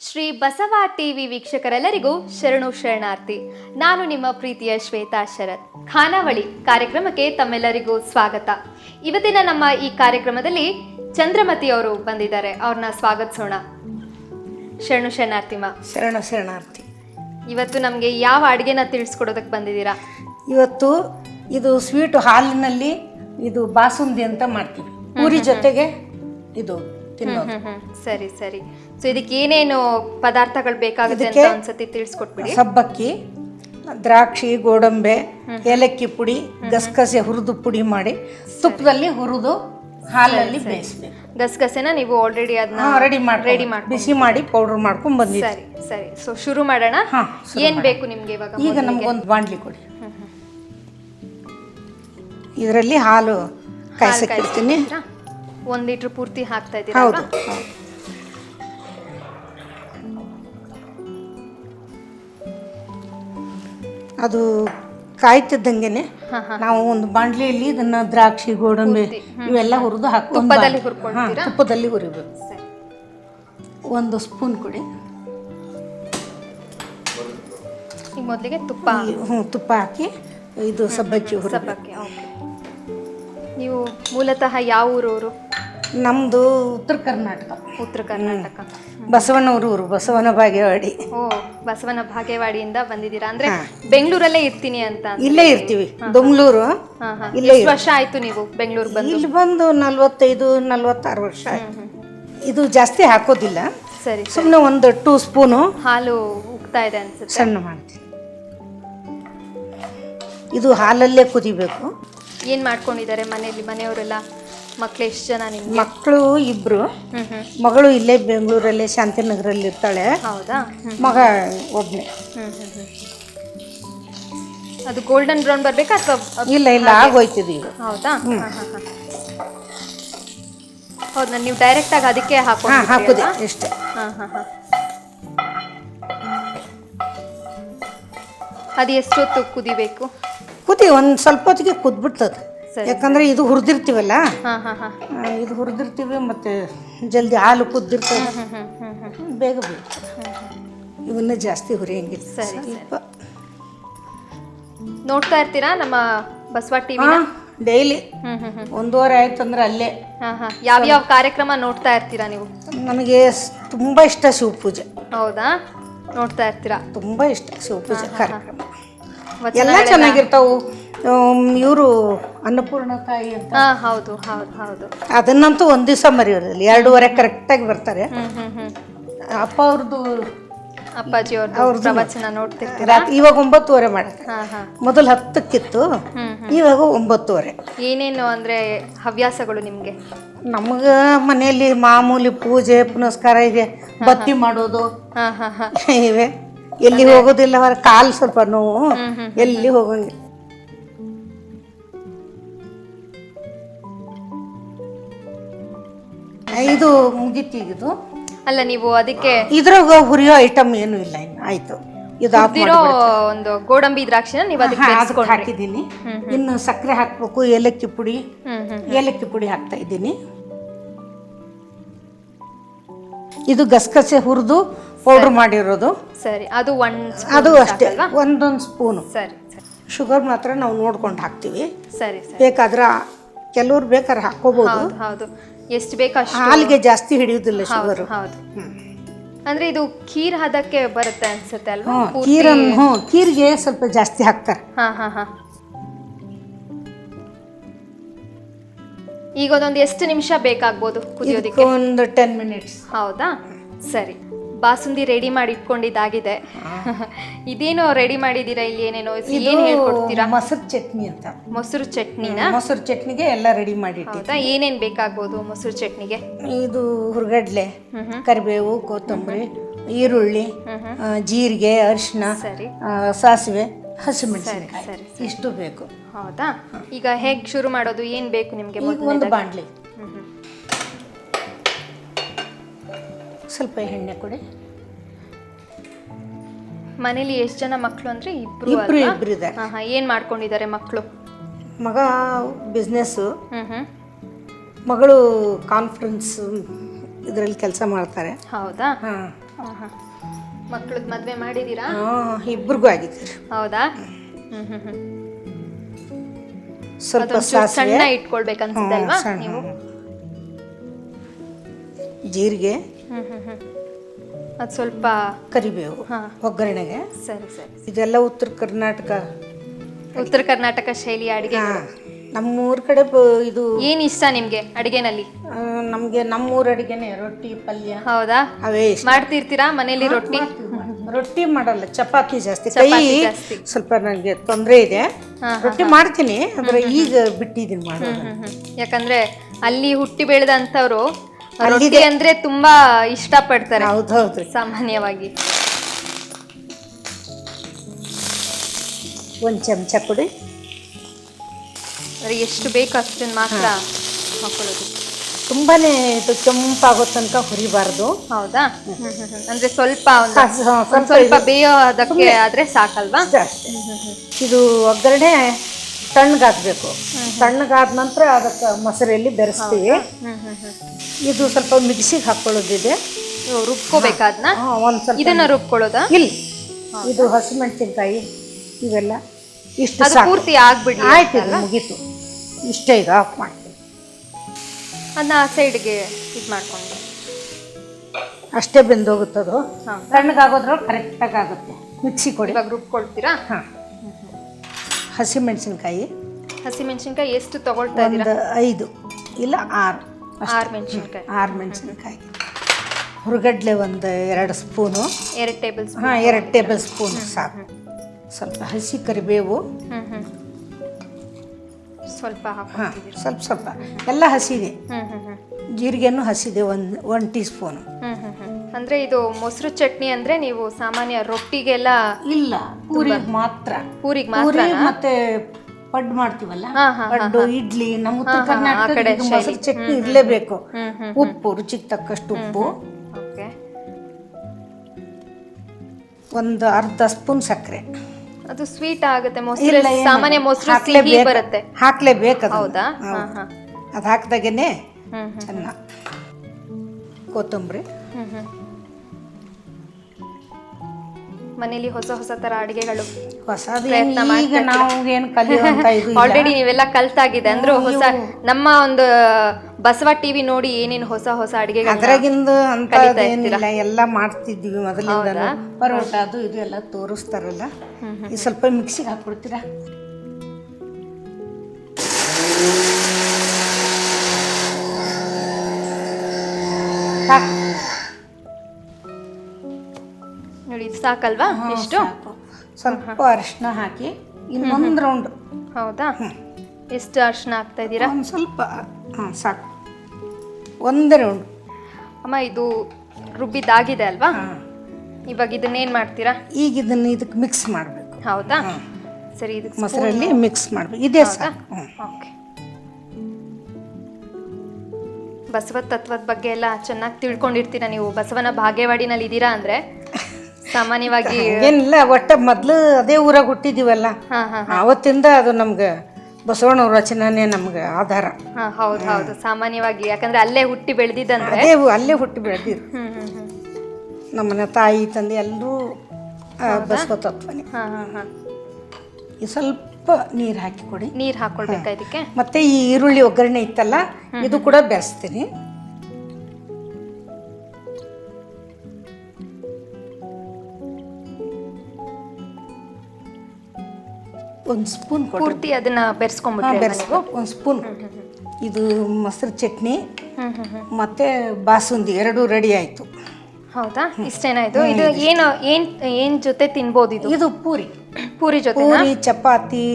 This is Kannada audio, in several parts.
ಶ್ರೀ ಬಸವ ಟಿವಿ ವೀಕ್ಷಕರೆಲ್ಲರಿಗೂ ಶರಣು ಶರಣಾರ್ಥಿ. ನಾನು ನಿಮ್ಮ ಪ್ರೀತಿಯ ಶ್ವೇತಾ ಶರತ್. ಖಾನಾವಳಿ ಕಾರ್ಯಕ್ರಮಕ್ಕೆ ತಮ್ಮೆಲ್ಲರಿಗೂ ಸ್ವಾಗತ. ಇವತ್ತಿನ ನಮ್ಮ ಈ ಕಾರ್ಯಕ್ರಮದಲ್ಲಿ ಚಂದ್ರಮತಿ ಅವರು ಬಂದಿದ್ದಾರೆ. ಅವ್ರನ್ನ ಸ್ವಾಗತಿಸೋಣ. ಶರಣು ಶರಣಾರ್ಥಿ ಮಾ. ಶರಣು ಶರಣಾರ್ಥಿ. ಇವತ್ತು ನಮಗೆ ಯಾವ ಅಡುಗೆನ ತಿಳಿಸ್ಕೊಡೋದಕ್ಕೆ ಬಂದಿದ್ದೀರಾ? ಇವತ್ತು ಇದು ಸ್ವೀಟ್ ಹಾಲಿನಲ್ಲಿ ಇದು ಬಾಸುಂದಿ ಅಂತ ಮಾಡ್ತೀವಿ. ಪೂರಿ ಜೊತೆಗೆ ಇದು ತಿನ್ನೋದು. ಸರಿ ಸರಿ. ಸೊ ಇದಕ್ಕೆ ಏನೇನು ಪದಾರ್ಥಗಳು ಬೇಕಾಗುತ್ತೆ ಅಂತ ಇದಕ್ಕೆ- ಒಂದ್ಸತಿ ತಿಳಿಸ್ಕೊಟ್ಬಿಡಿ. ಸಬ್ಬಕ್ಕಿ ದ್ರಾಕ್ಷಿ ಗೋಡಂಬೆ ಏಲಕ್ಕಿ ಪುಡಿ ಗಸಗಸೆ ಹುರಿದು ಪುಡಿ ಮಾಡಿ ತುಪ್ಪದಲ್ಲಿ ಹುರಿದು ಹಾಲಲ್ಲಿ ಬೇಯಿಸ್ಬೇಕು. ಗಸಗಸೆನ ನೀವು ಆಲ್ರೆಡಿ ಅದನ್ನ ರೆಡಿ ಮಾಡಿ ರೆಡಿ ಮಾಡಿ ಬಿಸಿ ಮಾಡಿ ಪೌಡರ್ ಮಾಡ್ಕೊಂಡು ಬಂದಿದ್ದೆ. ಸರಿ ಸರಿ. ಸೊ ಶುರು ಮಾಡೋಣ. ಹಾ, ಏನ್ ಬೇಕು ನಿಮ್ಗೆ ಇವಾಗ ಈಗ ನಮಗೊಂದು ಬಾಂಡ್ಲಿ ಕೊಡಿ. ಇದರಲ್ಲಿ ಹಾಲು ಕಾಯಿಸಿ ಹಾಕ್ತೀರಾ? ಒಂದು ಲೀಟರ್ ಪೂರ್ತಿ ಹಾಕ್ತಾ ಇದ್ದೀರಾ ಹೌದು. ಹೌದು. ಅದು ಕಾಯ್ತಿದ್ದಂಗೆ ನಾವು ಒಂದು ಬಾಂಡ್ಲಿಯಲ್ಲಿ ಇದನ್ನ ದ್ರಾಕ್ಷಿ ಗೋಡಂಬಿ ಇವೆಲ್ಲ ಹುರಿದು ಹಾಕಿ ತುಪ್ಪದಲ್ಲಿ? ತುಪ್ಪದಲ್ಲಿ ಹುರಿಬೇಕು. ಒಂದು ಸ್ಪೂನ್ ಕೊಡಿ. ಮೊದಲಿಗೆ ತುಪ್ಪ ಹ್ಞೂ ತುಪ್ಪ ಹಾಕಿ ಇದು ಸಬ್ಬಕ್ಕಿ ಹುರಿ ನೀವು ಮೂಲತಃ ಯಾವ ಊರವರು? ನಮ್ಮದು ಉತ್ತರ ಕರ್ನಾಟಕ. ಉತ್ತರ ಕರ್ನಾಟಕ. ಬಸವಣ್ಣ ಊರು ಬಸವನ ಭಾಗ್ಯವಾಡಿ ಓ ಬಸವನ ಭಾಗ್ಯವಾಡಿಯಿಂದ ಬಂದಿದ್ದೀರಾ? ಅಂದ್ರೆ ಬೆಂಗಳೂರಲ್ಲೇ ಇರ್ತೀನಿ ಅಂತ. ಇಲ್ಲೇ ಇರ್ತೀವಿ ಬೆಂಗಳೂರು. ಇಲ್ಲೇ ಎಷ್ಟು ವರ್ಷ ಆಯ್ತು ನೀವು ಬೆಂಗಳೂರು ಬಂದು? ಇಲ್ಲಿ ಬಂದು ನಲ್ವತ್ತೈದು ನಲ್ವತ್ತಾರು ವರ್ಷ ಆಯ್ತು. ಇದು ಜಾಸ್ತಿ ಹಾಕೋದಿಲ್ಲ. ಸರಿ ಸುಮ್ಮನೆ ಒಂದು ಟೂ ಸ್ಪೂನು ಹಾಲು ಉಗ್ತಾ ಇದೆ ಅನ್ಸುತ್ತೆ. ಸಣ್ಣ ಮಾಡ್ತೀನಿ. ಇದು ಹಾಲಲ್ಲೇ ಕುದಿಬೇಕು. ಏನ್ ಮಾಡ್ಕೊಂಡಿದ್ದಾರೆ ಮನೆಯಲ್ಲಿ ಮನೆಯವರೆಲ್ಲ? ಮಕ್ಳು ಎಷ್ಟು ಜನ ನಿಮ್ಗೆ? ಮಕ್ಕಳು ಇಬ್ರು. ಮಗಳು ಇಲ್ಲೇ ಬೆಂಗಳೂರಲ್ಲೇ ಶಾಂತಿನಗರಲ್ಲಿ ಇರ್ತಾಳೆ ಹೌದಾ ಮಗ ಒಬ್ಬನೇ ಅದು ಗೋಲ್ಡನ್ ಬ್ರೌನ್ ಬರ್ಬೇಕಾ ಅಥವಾ ಇಲ್ಲ ಇಲ್ಲ ಆಗೋಯ್ತಿದೆ ಈಗ. ಹೌದಾ? ನೀವು ಡೈರೆಕ್ಟ್ ಆಗಿ ಅದಕ್ಕೆ ಹಾಕೋ ಹಾಕುದೆ ಇಷ್ಟೇ ಹಾ ಹಾ ಹಾ. ಅದು ಎಷ್ಟೊತ್ತು ಕುದಿಬೇಕು? ಕುದಿ ಒಂದು ಸ್ವಲ್ಪ ಹೊತ್ತಿಗೆ ಕುದ್ಬಿಡ್ತದೆ. ಯಾಕಂದ್ರೆ ಇದು ಹುರಿದಿರ್ತೀವಲ್ಲ? ಹಾ ಹಾ ಹಾ. ಇದು ಹುರಿದಿರ್ತೀವಿ ಮತ್ತೆ ಜಲ್ದಿ ಹಾಲು ಹ್ಮ್ ಬೇಗ ಬೇಕು ಇವನ್ನ ಜಾಸ್ತಿ ಹುರಿಯಂಗಿಲ್ಲ. ಸರಿ, ನೋಡ್ತಾ ಇರ್ತೀರಾ ನಮ್ಮ ಬಸವ ಟಿವಿ ಡೈಲಿ. ಒಂದೂವರೆ ಆಯ್ತು ಅಂದ್ರೆ ಅಲ್ಲೇ. ಯಾವ ಯಾವ ಕಾರ್ಯಕ್ರಮ ನೋಡ್ತಾ ಇರ್ತೀರಾ ನೀವು? ನನಗೆ ಸ್- ತುಂಬಾ ಇಷ್ಟ ಶಿವಪೂಜೆ ಹೌದಾ? ನೋಡ್ತಾ ಇರ್ತೀರಾ? ತುಂಬಾ ಇಷ್ಟ ಶಿವಪೂಜೆ ಕಾರ್ಯಕ್ರಮ. ವಚನ ಎಲ್ಲ ಚೆನ್ನಾಗಿರ್ತಾವು. ಇವರು ಅನ್ನಪೂರ್ಣ ತಾಯಿ ಅಂತ. ಹಾ ಹೌದು ಹೌದು ಹೌದು. ಅದನ್ನಂತೂ ಒಂದ್ ದಿವಸ ಮರೆಯೋದಿಲ್ಲ ಎರಡೂವರೆ ಕರೆಕ್ಟಾಗಿ ಬರ್ತಾರೆ. ಅಪ್ಪ ಅವ್ರದ್ದು ಅಪ್ಪಾಜಿ ಅವ್ರದ್ದು ಪ್ರವಚನ ನೋಡ್ತಿರ್ತೀರಾ? ರಾತ್ರಿ ಇವಾಗ ಒಂಬತ್ತುವರೆ ಮಾಡ್ತಾರೆ ಹಾ ಹಾ. ಮೊದಲು ಹತ್ತಕ್ಕಿತ್ತು ಇವಾಗ ಒಂಬತ್ತುವರೆ. ಏನೇನು ಅಂದ್ರೆ ಹವ್ಯಾಸಗಳು ನಿಮ್ಗೆ? ನಮಗೆ ಮನೆಯಲ್ಲಿ ಮಾಮೂಲಿ ಪೂಜೆ ಪುನಸ್ಕಾರ ಇದೆ ಬತ್ತಿ ಮಾಡೋದು. ಹಾ ಹಾ ಹಾ. ಇವೆ. ಎಲ್ಲಿ ಹೋಗೋದಿಲ್ಲ ಹೊರ ಕಾಲು ಸ್ವಲ್ಪ ನೋವು. ಎಲ್ಲಿ ಹೋಗಂಗಿಲ್ಲ. ಇದು ಮುಗಿತೀಗಿದು. ಅಲ್ಲ ನೀವು ಅದಕ್ಕೆ ಇದ್ರಾಗ ಹುರಿಯೋ ಐಟಮ್ ಏನು ಇಲ್ಲ ಇನ್ನು ಆಯ್ತು. ಇದು ಆಫ್ ಇರೋ ಒಂದು ಗೋಡಂಬಿ ದ್ರಾಕ್ಷಿನ ನೀವು ಅದಕ್ಕೆ ಬೆರೆಸ್ಕೊಂಡ್ರಿ. ಹಾಕಿದ್ದೀನಿ. ಇನ್ನು ಸಕ್ಕರೆ ಹಾಕ್ಬೇಕು ಏಲಕ್ಕಿ ಪುಡಿ. ಹ್ಮ್ ಹ್ಮ್ ಏಲಕ್ಕಿ ಪುಡಿ ಹಾಕ್ತಾ ಇದ್ದೀನಿ. ಇದು ಗಸಗಸೆ ಹುರಿದು ಪೌಡರ್ ಮಾಡಿರೋದು. ಸರಿ ಅದು ಒಂದ್ ಅದು ಅಷ್ಟೇ ಒಂದೊಂದು ಸ್ಪೂನು ಸರಿ ಸರಿ. ಶುಗರ್ ಮಾತ್ರ ನಾವು ನೋಡ್ಕೊಂಡು ಹಾಕ್ತೀವಿ. ಸರಿ ಸರಿ. ಬೇಕಾದ್ರೆ ಕೆಲವ್ರು ಬೇಕಾದ್ರೆ ಹಾಕೋಬಹುದು ಹೌದು ಹೌದು. ಎಷ್ಟು ಬೇಕೋ ಅಷ್ಟು. ಹಾಲಿಗೆ ಜಾಸ್ತಿ ಹಿಡಿಯುವುದಿಲ್ಲ ಶುಗರ್. ಹೌದು. ಅಂದ್ರೆ ಇದು ಖೀರ್ ಹದಕ್ಕೆ ಬರುತ್ತೆ ಅನ್ಸುತ್ತೆ ಅಲ್ವಾ? ಹ್ಞೂ ಪೂರ್ತಿ- ಕೀರನ್ನು ಹ್ಞೂ ಕೀರಿಗೆ ಸ್ವಲ್ಪ ಜಾಸ್ತಿ ಹಾಕ್ತಾರೆ. ಹಾ ಹಾ ಹಾ. ಈಗ ಒಂದೊಂದು ಎಷ್ಟು ನಿಮಿಷ ಬೇಕಾಗ್ಬೋದು ಕುದಿಯೋದಕ್ಕೆ? ಒಂದು ಟೆನ್ ಮಿನಿಟ್ಸ್ ಹೌದಾ? ಸರಿ. ಬಾಸುಂದಿ ರೆಡಿ ಮಾಡಿ ಇಟ್ಕೊಂಡಿದ್ದಾಗಿದೆ ಇದೇನೋ ರೆಡಿ ಮಾಡಿದ್ದೀರಾ ಇಲ್ಲಿ ಏನೇನು? ಏನ್ ಹೇಳ್ಕೊಡ್ತೀರಾ? ಮೊಸರು ಚಟ್ನಿ ಅಂತ. ಮೊಸರು ಚಟ್ನಿನ? ಮೊಸರು ಚಟ್ನಿಗೆ ಎಲ್ಲ ರೆಡಿ ಮಾಡಿ ಹೌದಾ? ಏನೇನ್ ಬೇಕಾಗ್ಬೋದು ಮೊಸರು ಚಟ್ನಿಗೆ? ಇದು ಹುರ್ಗಡ್ಲೆ ಕರಿಬೇವು ಕೊತ್ತಂಬರಿ ಈರುಳ್ಳಿ ಜೀರಿಗೆ ಅರಿಶಿನ ಸಾಸಿವೆ ಹಸಿಮೆಣಸಿನಕಾಯಿ. ಇಷ್ಟು ಬೇಕು. ಹೌದಾ? ಈಗ ಹೇಗೆ ಶುರು ಮಾಡೋದು? ಏನ್ ಬೇಕು ನಿಮಗೆ ಒಂದು ಬಾಣಲಿ. ಸ್ವಲ್ಪ ಎಣ್ಣೆ ಕೊಡಿ. ಮನೇಲಿ ಎಷ್ಟು ಜನ ಮಕ್ಕಳು ಅಂದರೆ ಇಬ್ಬರು ಇಬ್ರು ಇದೆ ಇಬ್ರು ಇದ್ದಾರೆ. ಹಾ ಹಾ ಏನು ಮಾಡ್ಕೊಂಡಿದ್ದಾರೆ ಮಕ್ಕಳು ಮಗ ಬಿಸ್ನೆಸ್ಸು. ಹ್ಮ್ ಮಗಳು ಕಾನ್ಫರೆನ್ಸ್ ಇದರಲ್ಲಿ ಕೆಲಸ ಮಾಡ್ತಾರೆ. ಹೌದಾ? ಹಾಂ. ಮಕ್ಳದ್ ಮದ್ವೆ ಮಾಡಿದೀರಾ? ಮಾಡಿದ್ದೀರಾ ಇಬ್ರಿಗೂ ಆಗಿದೆ ಹೌದಾ? ಹ್ಮ್. ಹ್ಮ್ ಹ್ಞೂ ಸ್ವಲ್ಪ ಸಣ್ಣ ಇಟ್ಕೊಳ್ಬೇಕಂತ ನೀವು? ಜೀರಿಗೆ. ಅದು ಸ್ವಲ್ಪ ಕರಿಬೇವು ಹಾ. ಒಗ್ಗರಣೆಗೆ. ಸರಿ ಸರಿ ಇದೆಲ್ಲ ಉತ್ತರ ಕರ್ನಾಟಕ. ಉತ್ತರ ಕರ್ನಾಟಕ ಶೈಲಿಯ ಅಡುಗೆ ಹಾ ನಮ್ಮೂರ ಕಡೆ ಬ- ಇದು ಏನ್ ಇಷ್ಟ ನಿಮ್ಗೆ ಅಡುಗೆನಲ್ಲಿ? ಆ, ನಮ್ಗೆ ನಮ್ಮೂರ ಅಡಿಗೆನೆ ರೊಟ್ಟಿ ಪಲ್ಯ. ಹೌದಾ? ಅವೇ ಇಷ್ಟ. ಮಾಡ್ತಿರ್ತೀರಾ ಮನೇಲಿ ರೊಟ್ಟಿ? ರೊಟ್ಟಿ ಮಾಡಲ್ಲ ಚಪಾತಿ ಜಾಸ್ತಿ. ಕೈ ಚಪಾತಿ ಜಾಸ್ತಿ. ಸ್ವಲ್ಪ ನನಗೆ ತೊಂದರೆ ಇದೆ. ಹಾ, ರೊಟ್ಟಿ ಮಾಡ್ತೀನಿ ಅಂದ್ರೆ ಈಗ ಬಿಟ್ಟಿದ್ದೀನಿ ಮಾಡೋದು ಹ್ಮ್ ಹ್ಮ್. ಯಾಕಂದ್ರೆ ಅಲ್ಲಿ ಹುಟ್ಟಿ ಬೆಳೆದಂತವ್ರು ರೊಟ್ಟಿ ಅಂದ್ರೆ ತುಂಬಾ ಇಷ್ಟ ಪಡ್ತಾರೆ ಹೌದು ಹೌದು ಸಾಮಾನ್ಯವಾಗಿ. ಒಂದು ಚಮಚ ಕೊಡಿ. ಅಂದ್ರೆ ಎಷ್ಟು ಬೇಕು ಅಷ್ಟನ್ನ ಮಾತ್ರ ಹಾಕೊಳ್ಳೋದು. ತುಂಬಾನೇ ಇದು ಕೆಂಪಾಗೋ ತನಕ ಹುರಿಬಾರ್ದು. ಹೌದಾ. ಅಂದ್ರೆ ಸ್ವಲ್ಪ ಒಂದು ಬೇಯೋ ಅದಕ್ಕೆ ಒಂದ್ ಸ್ವಲ್ಪ ಬೇಯೋದಕ್ಕೆ ಆದ್ರೆ ಸಾಕಲ್ವಾ? ಇದು ಒಗ್ಗರಣೆ ತಣ್ಣಗಾಕ್ಬೇಕು ತಣ್ಣಗಾದ ನಂತರ ಅದಕ್ಕೆ ಮೊಸರಲ್ಲಿ ಬೆರೆಸ್ತೀವಿ. ಇದು ಸ್ವಲ್ಪ ಮಿಕ್ಸಿಗೆ ಹಾಕೊಳ್ಳೋದಿದೆ. ರುಬ್ಕೋಬೇಕಾದ್ನ ಒಂದ್ ಸ್ವಲ್ಪ ಇದನ್ನ ರುಬ್ಕೊಳ್ಳೋದಾ? ಇಲ್ಲ. ಇದು ಹಸಿಮೆಣಸಿನ್ಕಾಯಿ ಇವೆಲ್ಲ ಇಷ್ಟು ಪೂರ್ತಿ ಆಗ್ಬಿಡಿ ಆಯ್ತು ಮುಗೀತು. ಇಷ್ಟೇ ಈಗ ಆಫ್ ಮಾಡ್ತೀನಿ. ಅದನ್ನ ಆ ಸೈಡ್ಗೆ ಇದು ಮಾಡ್ಕೊಂಡು. ಅಷ್ಟೇ ಬೆಂದೋಗುತ್ತದು. ತಣ್ಣಗಾಗೋದ್ರಲ್ಲಿ ಕರೆಕ್ಟಾಗಿ ಆಗುತ್ತೆ. ಮಿಕ್ಸಿ ಕೊಡಿ. ಇವಾಗ ರುಬ್ಕೊಳ್ತೀರಾ? ಹಾಂ. ಹಸಿಮೆಣಸಿನ್ಕಾಯಿ ಹಸಿಮೆಣಸಿನ್ಕಾಯಿ ಎಷ್ಟು ತಗೊಳ್ತಾ ಇದ್ದೀರಾ? ಒಂದು ಐದು ಇಲ್ಲ ಆರು. ಆರು ಮೆಣಸಿನ್ಕಾಯಿ. ಆರು ಮೆಣಸಿನ್ಕಾಯಿ. ಹುರುಗಡ್ಲೆ ಒಂದು ಎರಡು ಸ್ಪೂನು. ಎರಡು ಟೇಬಲ್ ಸ್ಪೂನ್. ಹಾಂ ಎರಡು ಟೇಬಲ್ ಸ್ಪೂನ್ ಸಾಕು. ಸ್ವಲ್ಪ ಹಸಿ ಕರಿಬೇವು. ಹ್ಮ್ ಹ್ಮ್. ಸ್ವಲ್ಪ ಹಾಂ ಸ್ವಲ್ಪ ಸ್ವಲ್ಪ. ಎಲ್ಲ ಹಸಿದೆ. ಹ್ಮ್ ಹ್ಮ್ ಹ್ಮ್. ಜೀರಿಗೆನೂ ಹಸಿದೆ ಒಂದು ಒನ್ ಟೀ ಸ್ಪೂನು. ಹ್ಮ್ ಹ್ಮ್ ಹ್ಮ್. ಅಂದ್ರೆ ಇದು ಮೊಸರು ಚಟ್ನಿ ಅಂದ್ರೆ ನೀವು ಸಾಮಾನ್ಯ ರೊಟ್ಟಿಗೆಲ್ಲ ಇಲ್ಲ ಪೂರಿಗೆ ಮಾತ್ರ. ಪೂರಿಗೆ ಮಾತ್ರ ಪೂರಿ ಮತ್ತೆ ಪಡ್ ಮಾಡ್ತೀವಲ್ಲ? ಪಡ್ಡು ಇಡ್ಲಿ ನಮ್ಮ ಉತ್ತರ ಹಾ, ಹಾ, ಕರ್ನಾಟಕ ಕಡೆ ಮೊಸರು ಚಟ್ನಿ ಇರಲೇಬೇಕು. ಉಪ್ಪು ರುಚಿಗೆ ತಕ್ಕಷ್ಟು ಉಪ್ಪು. ಒಂದು ಅರ್ಧ ಸ್ಪೂನ್ ಸಕ್ಕರೆ. ಅದು ಸ್ವೀಟ್ ಆಗುತ್ತೆ ಮೊಸರು ಸಾಮಾನ್ಯ ಮೊಸರು ಸಿಹಿ ಹಾಕ್ಲೇಬೇಕು. ಬರುತ್ತೆ. ಹಾಕ್ಲೇಬೇಕು ಅದು ಹೌದಾ? ಅದು ಹಾಕಿದಾಗೇನೆ ಚೆನ್ನ ಕೊತ್ತಂಬರಿ. ಹ್ಮ್ ಹ್ಮ್. ಮನೇಲಿ ಹೊಸ ಹೊಸ ತರ ಅಡಿಗೆಗಳು ಪ್ರಯತ್ನ ಈಗ ಮಾಡ್ತಾ ಇಲ್ಲ. ಆಲ್ರೆಡಿ ನೀವೆಲ್ಲ ಕಲ್ತಾಗಿದೆ. ಅಂದ್ರೆ ಹೊಸ ನಮ್ಮ ಒಂದು ಬಸವ ಟಿವಿ ನೋಡಿ ಏನೇನು ಹೊಸ ಹೊಸ ಅಡಿಗೆಗಳು ಅದ್ರಾಗಿಂದು ಅಂತ ಏನಿಲ್ಲ. ಎಲ್ಲ ಮಾಡ್ತಿದ್ವಿ ಮೊದಲಿಂದ ಪರೋಟ ಅದು ಇದು ಎಲ್ಲ ತೋರಿಸ್ತಾರಲ್ಲ. ಈ ಸ್ವಲ್ಪ ಮಿಕ್ಸಿಗೆ ಹಾಕ್ಬಿಡ್ತೀರಾ? ಸಾಕು. ಸಾಕಲ್ವಾ? ಸಾಕು. ಸ್ವಲ್ಪ ಅರಿಶಿನ ಹಾಕಿ ಇನ್ನೊಂದು ರೌಂಡ್ ಹೌದಾ? ಎಷ್ಟು ಅರಿಶಿನ ಹಾಕ್ತಾ ಇದ್ದೀರಾ? ಒಂದು ಸ್ವಲ್ಪ ಹಾಂ ಸಾಕು. ಒಂದು ರೌಂಡ್ ಅಮ್ಮ ಇದು ರುಬ್ಬಿದ್ದಾಗಿದೆ ಅಲ್ವಾ? ಹಾಂ. ಇವಾಗ ಇದನ್ನೇನು ಮಾಡ್ತೀರಾ? ಈಗ ಇದನ್ನ ಇದಕ್ಕೆ ಮಿಕ್ಸ್ ಮಾಡಬೇಕು. ಹೌದಾ? ಸರಿ ಇದಕ್ಕೆ ಮೊಸರಲ್ಲಿ ಮಿಕ್ಸ್ ಮಾಡಬೇಕು. ಇದೇ ಸಾಕು. ಓಕೆ ಬಸವ ತತ್ವದ ಬಗ್ಗೆ ಎಲ್ಲ ಚೆನ್ನಾಗಿ ತಿಳ್ಕೊಂಡಿರ್ತೀರಾ ನೀವು? ಬಸವನ ಭಾಗ್ಯವಾಡಿನಲ್ಲಿ ಇದ್ದೀರಾ ಅಂದ್ರೆ? ಸಾಮಾನ್ಯವಾಗಿ ಏನಿಲ್ಲ ಒಟ್ಟ ಮೊದ್ಲು ಅದೇ ಊರಾಗ ಹುಟ್ಟಿದೀವಲ್ಲ? ಅವತ್ತಿಂದ ಅದು ನಮ್ಗೆ ಬಸವಣ್ಣ ರಚನೆನೇ ನಮ್ಗೆ ಆಧಾರ. ಹೌದು ಹೌದು. ಸಾಮಾನ್ಯವಾಗಿ ಯಾಕಂದ್ರೆ ಅಲ್ಲೇ ಹುಟ್ಟಿ ಬೆಳೆದಿದ್ದಂದ್ರೆ ಅದೇ ಅಲ್ಲೇ ಹುಟ್ಟಿ ಬೆಳೆದಿದ್ರು ನಮ್ಮನೆ ತಾಯಿ ತಂದೆ ಎಲ್ಲರೂ ಈ ಸ್ವಲ್ಪ ನೀರು ಹಾಕಿ ಕೊಡಿ. ನೀರ್ ಹಾಕೊಳ್ಬೇಕಾ ಇದಕ್ಕೆ? ಮತ್ತೆ ಈ ಈರುಳ್ಳಿ ಒಗ್ಗರಣೆ ಇತ್ತಲ್ಲ ಇದು ಕೂಡ ಬೆರೆಸ್ತೀನಿ. ಒಂದು ಸ್ಪೂನ್ ಪೂರ್ತಿ ಅದನ್ನ ಬೆರೆಸ್ಕೊಂಡ್ಬಿಟ್ಟು ಬೆರೆಸ್ಬೇಕು ಒಂದು ಸ್ಪೂನ್. ಇದು ಮೊಸರು ಚಟ್ನಿ ಮತ್ತೆ ಬಾಸುಂದಿ ಎರಡು ರೆಡಿ ಆಯ್ತು. ಹೌದಾ? ಇಷ್ಟೇನಾಯ್ತು ಇದು? ಇದು ಏನು ಏನ್ ಏನ್ ಜೊತೆ ತಿನ್ಬೋದು ಇದು? ಇದು ಪೂರಿ. ಪೂರಿ ಜೊತೆ ಪೂರಿ ಚಪಾತಿ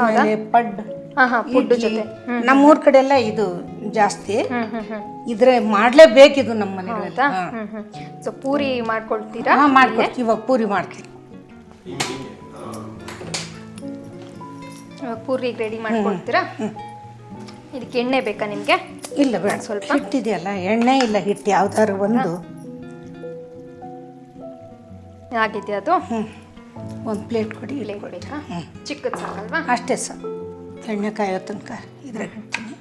ಆಮೇಲೆ ಪಡ್ ಹಾ ಹಾ ಫುಡ್ ಇಡ್ಲಿ. ಜೊತೆ. ನಮ್ಮೂರ್ ಕಡೆ ಎಲ್ಲ ಇದು ಜಾಸ್ತಿ. ಇದ್ರೆ ಮಾಡ್ಲೇಬೇಕು ಇದು ನಮ್ಮ ಮನೆಯಲ್ಲಿ ಸೊ ಪೂರಿ ಮಾಡ್ಕೊಳ್ತೀರಾ? ಹಾ ಮಾಡ್ಕೊಡ್ತೀವಿ ಇವಾಗ ಪೂರಿ ಮಾಡ್ತೀವಿ. ಪೂರಿಗೆ ರೆಡಿ ಮಾಡ್ಕೊಳ್ತೀರಾ ಇದಕ್ಕೆ ಎಣ್ಣೆ ಬೇಕಾ ನಿಮಗೆ? ಇಲ್ಲ ಬೇಡ. ಸ್ವಲ್ಪ? ಹಿಟ್ಟಿದೆಯಲ್ಲ ಎಣ್ಣೆ ಇಲ್ಲ ಹಿಟ್ಟು ಯಾವ್ದಾದ್ರು ಒಂದು. ಆಗಿದೆಯಾ ಅದು. ಹ್ಞೂ ಒಂದು ಪ್ಲೇಟ್ ಕೊಡಿ ಇಲ್ಲಿ ಪ್ಲೇಟ್ ಹ್ಞೂ ಬೇಕಾ ಚಿಕ್ಕದು ಸಾಕಲ್ವಾ? ಅಷ್ಟೇ ಸರ್ ಎಣ್ಣೆ ಕಾಯೋ ತನಕ ಇದ್ರಾಗ ಇಡ್ತೀನಿ.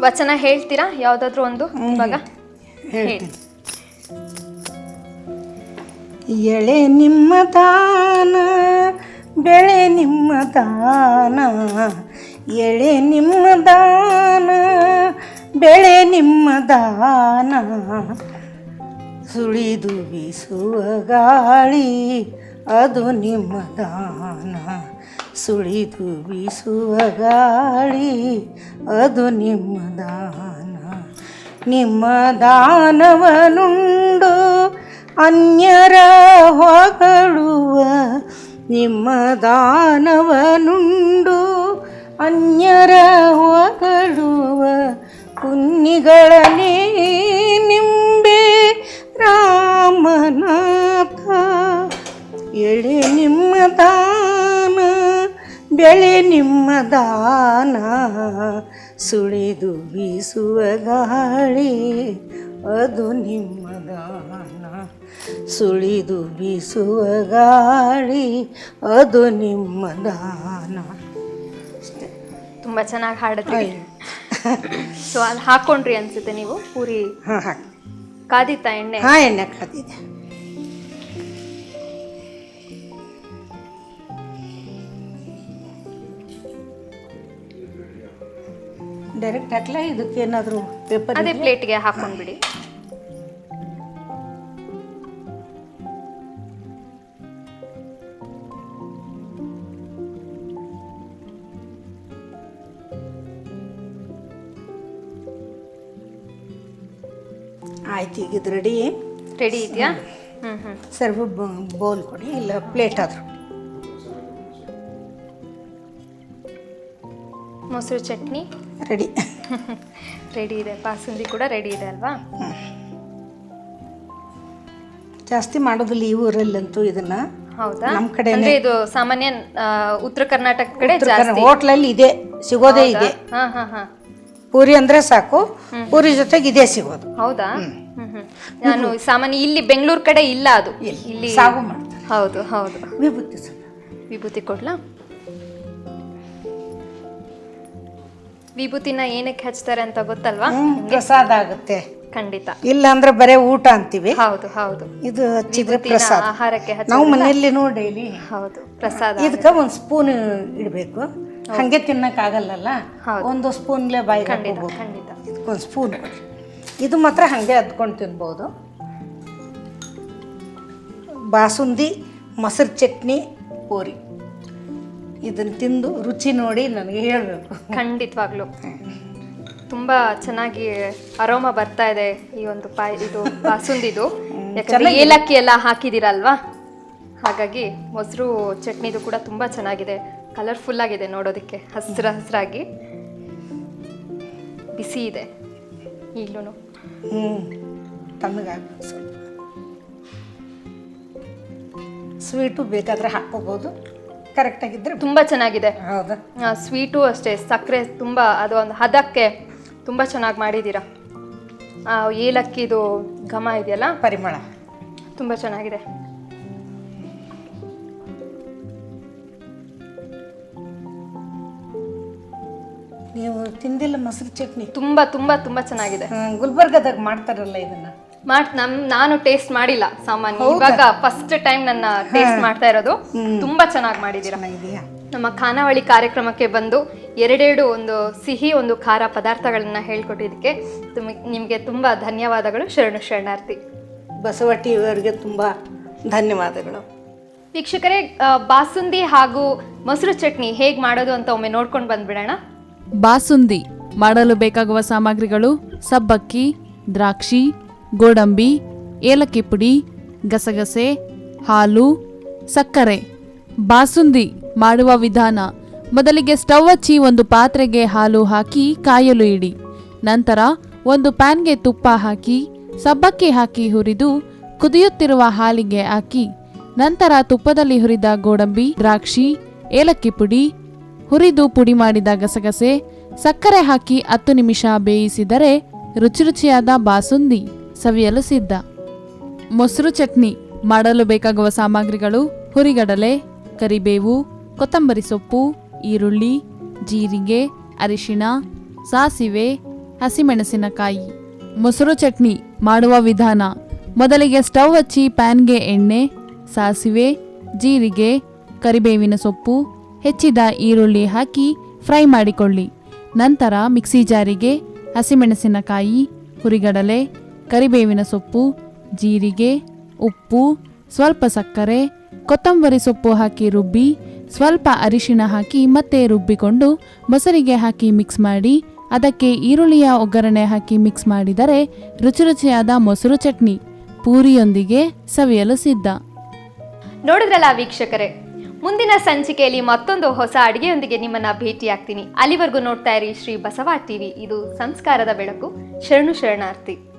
ವಚನ ಹೇಳ್ತೀರಾ? ಯಾವುದಾದ್ರೂ ಒಂದು ಇವಾಗ? ಹೇಳ್ತೀನಿ. ಎಳೆ ನಿಮ್ಮ ದಾನ ಬೆಳೆ ನಿಮ್ಮ ದಾನ, ಎಳೆ ನಿಮ್ಮ ದಾನ, ಬೆಳೆ ನಿಮ್ಮ ದಾನ. ಸುಳಿದು ಬೀಸುವ ಗಾಳಿ, ಅದು ನಿಮ್ಮ ದಾನ. ಸುಳಿದು ಬೀಸುವ ಗಾಳಿ, ಅದು ನಿಮ್ಮ ದಾನ. ನಿಮ್ಮ ದಾನವನುಂಡು ಅನ್ಯರ ಹೊಗಳುವ ನಿಮ್ಮ ದಾನವನುಂಡು ಅನ್ಯರ ಹೊಗಳುವ ಕುನ್ನಿಗಳನೇ ನಿಂಬೆ ರಾಮನಾಥ. ಎಳೆ ನಿಮ್ಮ ದಾನ, ಬೆಳೆ ನಿಮ್ಮ ದಾನ, ಸುಳಿದು ಬೀಸುವ ಗಾಳಿ ಅದು ನಿಮ್ಮ ದಾನ. ಸುಳಿದು ಬೀಸುವ ಗಾಳಿ ಅದು ನಿಮ್ಮ ದಾನ. ಅಷ್ಟೇ. ತುಂಬಾ ಚೆನ್ನಾಗಿ ಹಾಡಿದ್ರಿ. ಸೊ ಅದು ಹಾಕೊಂಡ್ರಿ ಅನ್ಸುತ್ತೆ ನೀವು ಪೂರಿ ಹಾಂ ಹಾಕಿ. ಕಾದಿತ್ತ ಎಣ್ಣೆ? ಹಾಂ ಎಣ್ಣೆ ಕಾದಿದೆ. ಡೈರೆಕ್ಟ್ ಹಾಕ್ಲಾ? ಇದಕ್ಕೇನಾದರೂ ಪೇಪರ್ ಅದೇ ಪ್ಲೇಟ್ಗೆ ಹಾಕೊಂಡ್ಬಿಡಿ. ಈಗ ಇದು ರೆಡಿ ರೆಡಿ ಇದೆಯಾ? ಹ್ಮ್. ಸರ್ವ್ ಬೌಲ್ ಕೊಡಿ ಇಲ್ಲ ಪ್ಲೇಟ್ ಆದರೂ. ಮೊಸರು ಚಟ್ನಿ. ರೆಡಿ ರೆಡಿ ಇದೆ. ಬಾಸುಂದಿ ಕೂಡ ರೆಡಿ ಇದೆ ಅಲ್ವಾ? ಜಾಸ್ತಿ ಮಾಡೋದಿಲ್ಲ ಈ ಊರಲ್ಲಂತೂ ಇದನ್ನ. ಹೌದಾ? ನಮ್ಮ ಕಡೆ ಅಂದ್ರೆ ಇದು ಸಾಮಾನ್ಯ ಉತ್ತರ ಕರ್ನಾಟಕ ಕಡೆ ಜಾಸ್ತಿ. ಹೋಟ್ಲಲ್ಲಿ ಇದೆ ಸಿಗೋದೇ ಇದೆ. ಹಾ ಹಾ ಹಾ. ಪೂರಿ ಅಂದ್ರೆ ಸಾಕು ಪೂರಿ ಜೊತೆಗೆ ಇದೇ ಸಿಗೋದು. ಹೌದಾ? ನಾನು ಸಾಮಾನ್ಯ ಇಲ್ಲಿ ಬೆಂಗಳೂರು ಕಡೆ ಇಲ್ಲ ಅದು. ಇಲ್ಲಿ ಸಾಗು ಮಾಡ್ತಾರೆ. ಹೌದು ಹೌದು. ವಿಭೂತಿ ಸ್ವಲ್ಪ ವಿಭೂತಿ ಕೊಡ್ಲಾ? ವಿಭೂತಿನ ಏನಕ್ಕೆ ಹಚ್ತಾರೆ ಅಂತ ಗೊತ್ತಲ್ವಾ? ಪ್ರಸಾದ ಆಗುತ್ತೆ. ಖಂಡಿತ. ಇಲ್ಲ ಅಂದ್ರೆ ಬರೇ ಊಟ ಅಂತೀವಿ. ಹೌದು ಹೌದು. ಇದು ಹಚ್ಚಿದ್ರೆ ಪ್ರಸಾದ. ಆಹಾರಕ್ಕೆ ನಾವು ಮನೆಯಲ್ಲಿ ಡೈಲಿ ಹೌದು ಪ್ರಸಾದ ಇದಕ್ಕೆ ಒಂದು ಸ್ಪೂನ್ ಇಡಬೇಕು. ಹಂಗೆ ತಿನ್ನಕ್ಕಾಗಲ್ಲಲ್ಲ? ಆಗಲ್ಲ ಒಂದು ಸ್ಪೂನ್ಲೆ ಬಾಯಿ ಖಂಡಿತ ಖಂಡಿತ. ಇದಕ್ಕೊಂದು ಸ್ಪೂನ್ ಕೊಡಿ. ಇದು ಮಾತ್ರ ಹಾಗೆ ಅದ್ಕೊಂಡು ತಿನ್ಬೋದು. ಬಾಸುಂದಿ ಮೊಸರು ಚಟ್ನಿ ಪೂರಿ. ಇದನ್ನು ತಿಂದು ರುಚಿ ನೋಡಿ ನನಗೆ ಹೇಳಬೇಕು. ಖಂಡಿತವಾಗ್ಲೂ. ತುಂಬ ಚೆನ್ನಾಗಿ ಅರೋಮ ಬರ್ತಾ ಇದೆ ಈ ಒಂದು ಪಾಯ್ ಇದು ಬಾಸುಂದಿದು. ಯಾಕಂದ್ರೆ ಏಲಕ್ಕಿ ಎಲ್ಲ ಹಾಕಿದಿರಲ್ವಾ ಹಾಗಾಗಿ ಮೊಸರು ಚಟ್ನಿದು ಕೂಡ ತುಂಬ ಚೆನ್ನಾಗಿದೆ. ಕಲರ್ಫುಲ್ ಆಗಿದೆ ನೋಡೋದಕ್ಕೆ ಹಸಿರು ಹಸಿರಾಗಿ. ಬಿಸಿ ಇದೆ ಈಗಲೂ ಹ್ಞೂ ತಣ್ಣಗಾಗಬೇಕು ಸ್ವಲ್ಪ ಸ್ವೀಟು ಬೇಕಾದರೆ ಹಾಕ್ಕೋಬೋದು. ಕರೆಕ್ಟಾಗಿದ್ದರೆ ತುಂಬಾ ಚೆನ್ನಾಗಿದೆ. ಹೌದಾ. ಸ್ವೀಟು ಅಷ್ಟೇ ಸಕ್ಕರೆ ತುಂಬ ಅದು ಒಂದು ಹದಕ್ಕೆ ತುಂಬ ಚೆನ್ನಾಗಿ ಮಾಡಿದ್ದೀರಾ ಆ, ಏಲಕ್ಕಿದು ಘಮ ಇದೆಯಲ್ಲ? ಪರಿಮಳ. ತುಂಬ ಚೆನ್ನಾಗಿದೆ. ತಿಂದಿಲ್ಲ ಮೊಸರು ಚಟ್ನಿ. ತುಂಬಾ ತುಂಬಾ ತುಂಬಾ ಚೆನ್ನಾಗಿದೆ. ಗುಲ್ಬರ್ಗದಾಗ ಮಾಡ್ತಾರಲ್ಲ ಇದನ್ನ? ಮಾಡ್ ನಮ್ ನಾನು ಟೇಸ್ಟ್ ಮಾಡಿಲ್ಲ ಸಾಮಾನ್ಯ. ಇವಾಗ ಫಸ್ಟ್ ಟೈಮ್ ನನ್ನ ಟೇಸ್ಟ್ ಮಾಡ್ತಾ ಇರೋದು. ತುಂಬಾ ಚೆನ್ನಾಗಿ ಚೆನ್ನಾಗಿದೆಯಾ? ನಮ್ಮ ಖಾನಾವಳಿ ಕಾರ್ಯಕ್ರಮಕ್ಕೆ ಬಂದು ಎರಡೆರಡು ಒಂದು ಸಿಹಿ ಒಂದು ಖಾರ ಪದಾರ್ಥಗಳನ್ನ ಹೇಳ್ಕೊಟ್ಟಿದ್ದಕ್ಕೆ ತುಮ್- ನಿಮಗೆ ತುಂಬಾ ಧನ್ಯವಾದಗಳು. ಶರಣು ಶರಣಾರ್ಥಿ. ಬಸವಟ್ಟಿ ಅವರಿಗೆ ತುಂಬಾ ಧನ್ಯವಾದಗಳು. ವೀಕ್ಷಕರೇ ಬಾಸುಂದಿ ಹಾಗೂ ಮೊಸರು ಚಟ್ನಿ ಹೇಗೆ ಮಾಡೋದು ಅಂತ ಒಮ್ಮೆ ನೋಡ್ಕೊಂಡು ಬಂದ್ಬಿಡೋಣ. ಬಾಸುಂದಿ ಮಾಡಲು ಬೇಕಾಗುವ ಸಾಮಗ್ರಿಗಳು ಸಬ್ಬಕ್ಕಿ, ದ್ರಾಕ್ಷಿ, ಗೋಡಂಬಿ, ಏಲಕ್ಕಿ ಪುಡಿ, ಗಸಗಸೆ, ಹಾಲು, ಸಕ್ಕರೆ. ಬಾಸುಂದಿ ಮಾಡುವ ವಿಧಾನ, ಮೊದಲಿಗೆ ಸ್ಟವ್ ಹಚ್ಚಿ ಒಂದು ಪಾತ್ರೆಗೆ ಹಾಲು ಹಾಕಿ ಕಾಯಲು ಇಡಿ. ನಂತರ ಒಂದು ಪ್ಯಾನ್ಗೆ ತುಪ್ಪ ಹಾಕಿ, ಸಬ್ಬಕ್ಕಿ ಹಾಕಿ ಹುರಿದು ಕುದಿಯುತ್ತಿರುವ ಹಾಲಿಗೆ ಹಾಕಿ, ನಂತರ ತುಪ್ಪದಲ್ಲಿ ಹುರಿದ ಗೋಡಂಬಿ, ದ್ರಾಕ್ಷಿ, ಏಲಕ್ಕಿ ಪುಡಿ ಹುರಿದು ಪುಡಿ ಮಾಡಿದ ಗಸಗಸೆ, ಸಕ್ಕರೆ ಹಾಕಿ ಹತ್ತು ನಿಮಿಷ ಬೇಯಿಸಿದರೆ ರುಚಿ ರುಚಿಯಾದ ಬಾಸುಂದಿ ಸವಿಯಲು ಸಿದ್ಧ. ಮೊಸರು ಚಟ್ನಿ ಮಾಡಲು ಬೇಕಾಗುವ ಸಾಮಗ್ರಿಗಳು ಹುರಿಗಡಲೆ, ಕರಿಬೇವು, ಕೊತ್ತಂಬರಿ ಸೊಪ್ಪು, ಈರುಳ್ಳಿ, ಜೀರಿಗೆ, ಅರಿಶಿಣ, ಸಾಸಿವೆ, ಹಸಿಮೆಣಸಿನಕಾಯಿ. ಮೊಸರು ಚಟ್ನಿ ಮಾಡುವ ವಿಧಾನ ಮೊದಲಿಗೆ ಸ್ಟವ್ ಹಚ್ಚಿ ಪ್ಯಾನ್ಗೆ ಎಣ್ಣೆ, ಸಾಸಿವೆ, ಜೀರಿಗೆ, ಕರಿಬೇವಿನ ಸೊಪ್ಪು ಹೆಚ್ಚಿದ ಈರುಳ್ಳಿ ಹಾಕಿ ಫ್ರೈ ಮಾಡಿಕೊಳ್ಳಿ. ನಂತರ ಮಿಕ್ಸಿ ಜಾರಿಗೆ ಹಸಿಮೆಣಸಿನಕಾಯಿ, ಹುರಿಗಡಲೆ, ಕರಿಬೇವಿನ ಸೊಪ್ಪು, ಜೀರಿಗೆ, ಉಪ್ಪು, ಸ್ವಲ್ಪ ಸಕ್ಕರೆ, ಕೊತ್ತಂಬರಿ ಸೊಪ್ಪು ಹಾಕಿ ರುಬ್ಬಿ, ಸ್ವಲ್ಪ ಅರಿಶಿಣ ಹಾಕಿ ಮತ್ತೆ ರುಬ್ಬಿಕೊಂಡು ಮೊಸರಿಗೆ ಹಾಕಿ ಮಿಕ್ಸ್ ಮಾಡಿ, ಅದಕ್ಕೆ ಈರುಳ್ಳಿಯ ಒಗ್ಗರಣೆ ಹಾಕಿ ಮಿಕ್ಸ್ ಮಾಡಿದರೆ ರುಚಿ ರುಚಿಯಾದ ಮೊಸರು ಚಟ್ನಿ ಪೂರಿಯೊಂದಿಗೆ ಸವಿಯಲು ಸಿದ್ಧ. ನೋಡಿದ್ರಲ್ಲ ವೀಕ್ಷಕರೇ ಮುಂದಿನ ಸಂಚಿಕೆಯಲ್ಲಿ ಮತ್ತೊಂದು ಹೊಸ ಅಡಿಗೆಯೊಂದಿಗೆ ನಿಮ್ಮನ್ನ ಭೇಟಿಯಾಗ್ತೀನಿ. ಅಲ್ಲಿವರೆಗೂ ನೋಡ್ತಾ ಇರಿ ಶ್ರೀ ಬಸವ ಟಿವಿ. ಇದು ಸಂಸ್ಕಾರದ ಬೆಳಕು. ಶರಣು ಶರಣಾರ್ಥಿ.